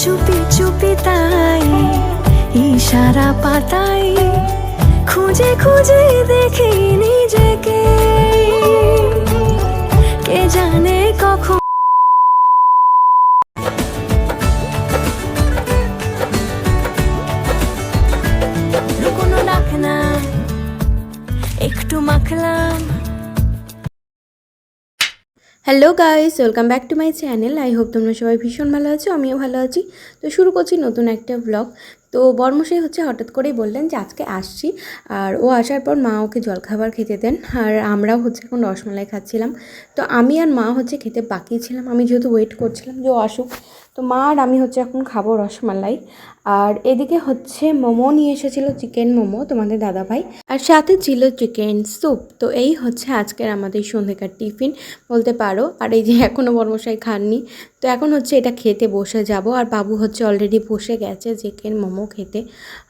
চুপি চুপি তাই ইশারা পাতাই খুঁজে খুঁজে দেখি নিজেকে। কে জানে কখন একটু মাখলাম। Hello guys welcome back to my channel I hope তোমরা সবাই ভীষণ ভালো আছো, আমিও ভালো আছি। তো শুরু করছি নতুন একটা ব্লগ তো বর্মশাই হচ্ছে হঠাৎ করেই বললেন যে, আজকে আসছি। আর ও আসার পর মা ওকে জলখাবার খেতে দেন। আর আমরাও হচ্ছে এখন রসমালাই খাচ্ছিলাম। তো আমি আর মা হচ্ছে খেতে বাকি ছিলাম। আমি যেহেতু ওয়েট করছিলাম যে ও আসুক। তো মা আর আমি হচ্ছে এখন খাব রসমালাই। আর এদিকে হচ্ছে মোমো নিয়ে এসেছিল চিকেন মোমো তোমাদের দাদাভাই। আর সাথে ছিল চিকেন স্যুপ। তো এই হচ্ছে আজকের আমাদের সন্ধ্যেকার টিফিন, বলতে পারো। আর এই যে এখনও বর্মশাই খাননি, তো এখন হচ্ছে এটা খেতে বসে যাব। আর বাবু হচ্ছে অলরেডি বসে গেছে চিকেন মোমো খেতে।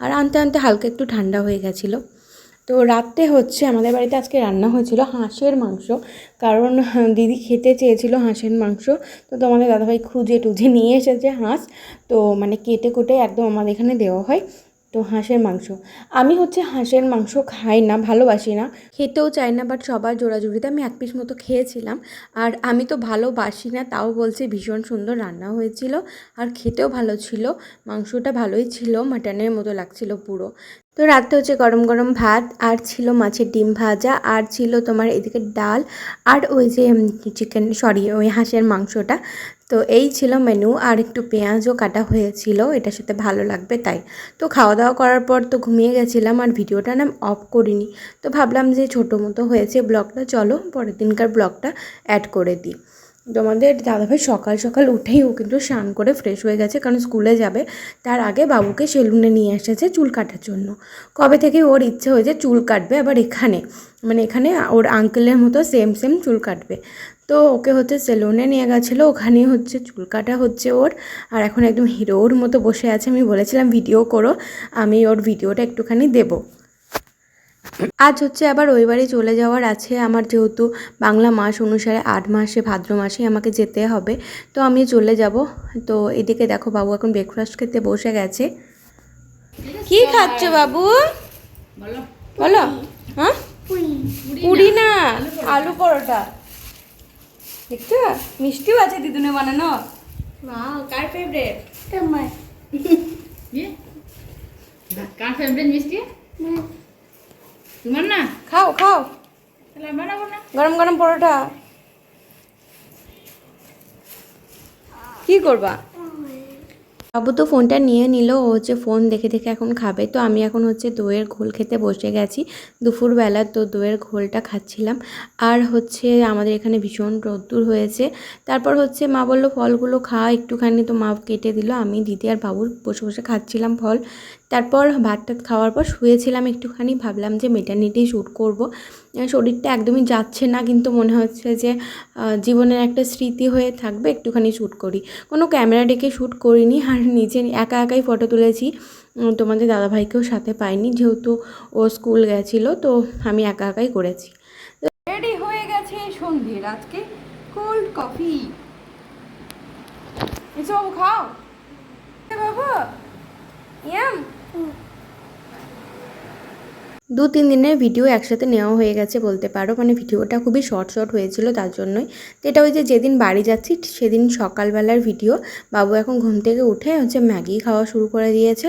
আর আনতে আনতে হালকা একটু ঠান্ডা হয়ে গেছিল। তো রাত্রে হচ্ছে আমাদের বাড়িতে আজকে রান্না হয়েছিল হাঁসের মাংস। কারণ দিদি খেতে চেয়েছিল হাঁসের মাংস। তো তোমাদের দাদাভাই খুঁজে টুজে নিয়ে এসেছে হাঁস। তো মানে কেটে কুটে একদম আমাদের এখানে দেওয়া হয়। তো হাঁসের মাংস। আমি হচ্ছে হাঁসের মাংস খাই না, ভালোবাসি না। খেতেও চাই না বাট সবার জোড়াজুড়িতে আমি এক পিস মতো খেয়েছিলাম। আর আমি তো ভালোবাসি না, তাও বলছি ভীষণ সুন্দর রান্না হয়েছিল। আর খেতেও ভালো ছিল, মাংসটা ভালোই ছিল মাটনের মতো লাগছিল পুরো। তো রাত্রে হচ্ছে গরম গরম ভাত, আর ছিল মাছের ডিম ভাজা, আর ছিল তোমার এদিকে ডাল, আর ওই যে চিকেন সরি ওই হাঁসের মাংসটা। তো এই ছিল মেনু আর একটু পেঁয়াজও কাটা হয়েছিল, এটার সাথে ভালো লাগবে তাই। তো খাওয়া দাওয়া করার পর তো ঘুমিয়ে গেছিলাম, আর ভিডিওটা না অফ করিনি। তো ভাবলাম যে ছোটো মতো হয়েছে ব্লগটা চলো পরের দিনকার ব্লগটা অ্যাড করে দিই। তোমাদের দাদাভাই সকাল সকাল উঠেই ও কিন্তু স্নান করে ফ্রেশ হয়ে গেছে, কারণ স্কুলে যাবে। তার আগে বাবুকে সেলুনে নিয়ে এসেছে চুল কাটার জন্য। কবে থেকে ওর ইচ্ছে হয়েছে চুল কাটবে, আবার এখানে? মানে এখানে ওর আঙ্কেলের মতো সেম সেম চুল কাটবে। তো ওকে হচ্ছে সেলুনে নিয়ে গেছিল, ওখানেই হচ্ছে চুল কাটা হচ্ছে ওর। আর এখন একদম হিরোর মতো বসে আছে, আমি বলেছিলাম, ভিডিও করো, আমি ওর ভিডিওটা একটুখানি দেবো। আজ হচ্ছে আবার ওই বাড়ি চলে যাওয়ার আছে। আমার যেহেতু বাংলা মাস অনুসারে আট মাসে ভাদ্র মাসে আমাকে যেতে হবে। তো আমি চলে যাব। তো এদিকে দেখো বাবু এখন ব্রেকফাস্ট খেতে বসে গেছে। কি খাচ্ছ বাবু? বলো। হ্যাঁ? পুরি। না। আলু পরোটা। দেখছ? মিষ্টিও আছে দিদুনে বানানো। কার ফেভারেট? কার ফেভারিট মিষ্টি? তোমার না? খাও খাও। তাহলে বানাবো না? গরম গরম পরোটা। কি করবা? বাবু তো ফোনটা নিয়ে নিল, ও হচ্ছে ফোন দেখে দেখে এখন খাবে। তো আমি এখন হচ্ছে দইয়ের ঘোল খেতে বসে গেছি। দুপুরবেলা তো দইয়ের ঘোলটা খাচ্ছিলাম। আর হচ্ছে আমাদের এখানে ভীষণ রোদ্দুর হয়েছে। তারপর হচ্ছে মা বলল, ফলগুলো খা, একটুখানি। তো মা কেটে দিল। আমি দিদি আর বাবুর বসে বসে খাচ্ছিলাম ফল। তারপর ভাত টাত খাওয়ার পর শুয়েছিলাম একটুখানি। ভাবলাম যে মেটার্নিটি শ্যুট করব। শরীরটা একদমই যাচ্ছে না কিন্তু মনে হচ্ছে যে জীবনের একটা স্মৃতি হয়ে থাকবে একটুখানি শ্যুট করি। কোনো ক্যামেরা ডেকে শ্যুট করিনি আর নিজে একা একাই ফটো তুলেছি। তোমাদের দাদাভাইকেও সাথে পাইনি যেহেতু ও স্কুল গেছিল তো আমি একা একাই করেছি। রেডি হয়ে গেছে সন্ধ্যের আজকে কোল্ড কফি খাও। বাবু ইয়াম। দু তিন দিনের ভিডিও একসাথে নেওয়া হয়ে গেছে বলতে পারো। মানে ভিডিওটা খুবই শর্ট শর্ট হয়েছিল তার জন্যই। তো এটা ওই যেদিন বাড়ি যাচ্ছি সেদিন সকালবেলার ভিডিও বাবু এখন ঘুম থেকে উঠে হচ্ছে ম্যাগি খাওয়া শুরু করে দিয়েছে।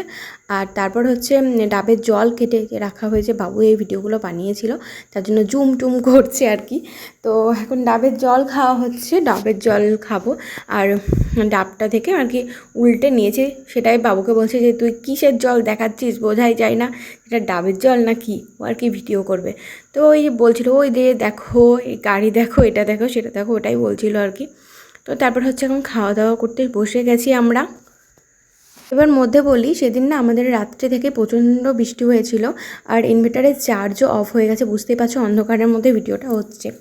আর তারপর হচ্ছে ডাবের জল কেটে রাখা হয়েছে, বাবু এই ভিডিওগুলো বানিয়েছিল। তার জন্য জুম টুম করছে আর কি। তো এখন ডাবের জল খাওয়া হচ্ছে, ডাবের জল খাব। আর ডাবটা থেকে আর কি উল্টে নিয়েছে। সেটাই বাবুকে বলছে যে, তুই কিসের জল দেখাচ্ছিস? বোঝাই যায় না। এটা ডাবের জল না কি ও আর কি ভিডিও করবে। তো ওই বলছিল, ওই দে দেখো, এই গাড়ি দেখো, এটা দেখো, সেটা দেখো, ওটাই বলছিল আর কি। তো তারপর হচ্ছে এখন খাওয়া দাওয়া করতে বসে গেছি আমরা। এবার মধ্যে বলি, সেদিন না আমাদের রাত্রে থেকে প্রচণ্ড বৃষ্টি হয়েছিল আর ইনভার্টারের চার্জও অফ হয়ে গেছে। বুঝতেই পারছ, অন্ধকারের মধ্যে ভিডিওটা হচ্ছে।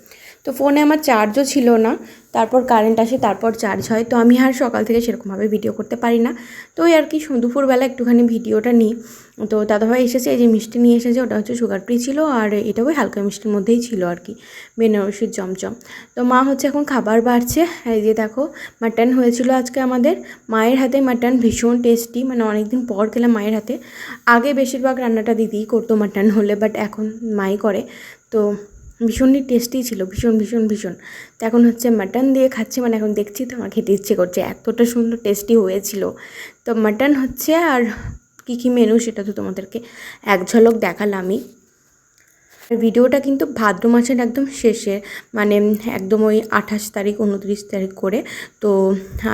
তো ফোনে আমার চার্জও ছিল না, তারপর কারেন্ট আসে, তারপর চার্জ হয়। তো আমি আর সকাল থেকে সেরকমভাবে ভিডিও করতে পারি না। তো ওই আর কি দুপুরবেলা একটুখানি ভিডিওটা নিই। তো দাদাভাই এসেছে, এই যে মিষ্টি নিয়ে এসেছে, ওটা হচ্ছে সুগার ফ্রি ছিল, আর এটা ওই হালকা মিষ্টির মধ্যেই ছিল আর কি বেনারসির চমচম। তো মা হচ্ছে এখন খাবার বাড়ছে, এই যে দেখো মাটন হয়েছিল আজকে আমাদের। মায়ের হাতে মাটন ভীষণ টেস্টি মানে অনেক দিন পর খেলাম মায়ের হাতে। আগে বেশিরভাগ রান্নাটা দিদিই করতো মাটন হলে বাট এখন মাই করে। তো ভীষণই টেস্টি ছিল, ভীষণ ভীষণ ভীষণ। তো এখন হচ্ছে মাটন দিয়ে খাচ্ছি মানে এখন দেখছি তো, আমার খেতে ইচ্ছে করছে, এতটা সুন্দর টেস্টি হয়েছিল। তো মাটন হচ্ছে আর কী কী মেনু সেটা তো তোমাদেরকে এক ঝলক দেখালামই। ভিডিওটা কিন্তু ভাদ্র মাসের একদম শেষে মানে একদম ওই আঠাশ তারিখ, উনত্রিশ তারিখ করে। তো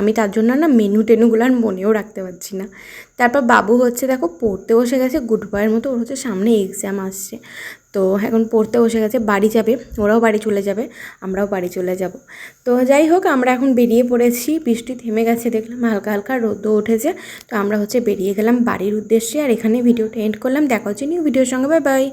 আমি তার জন্য না মেনু টেনুগুলো আর মনেও রাখতে পারছি না। তারপর বাবু হচ্ছে দেখো পড়তে বসে গেছে, গুড মতো, ওর হচ্ছে সামনে এক্সাম আসছে। তো এখন পড়তে বসে গেছে, বাড়ি যাবে, ওরাও বাড়ি চলে যাবে, আমরাও বাড়ি চলে যাব। তো যাই হোক, আমরা এখন বেরিয়ে পড়েছি, বৃষ্টি থেমে গেছে দেখলাম, হালকা হালকা রোদও উঠেছে, তো আমরা হচ্ছে বেরিয়ে গেলাম বাড়ির উদ্দেশ্যে, আর এখানে ভিডিওটা এন্ড করলাম, দেখা হচ্ছে নিউ ভিডিওর সঙ্গে বাই বাই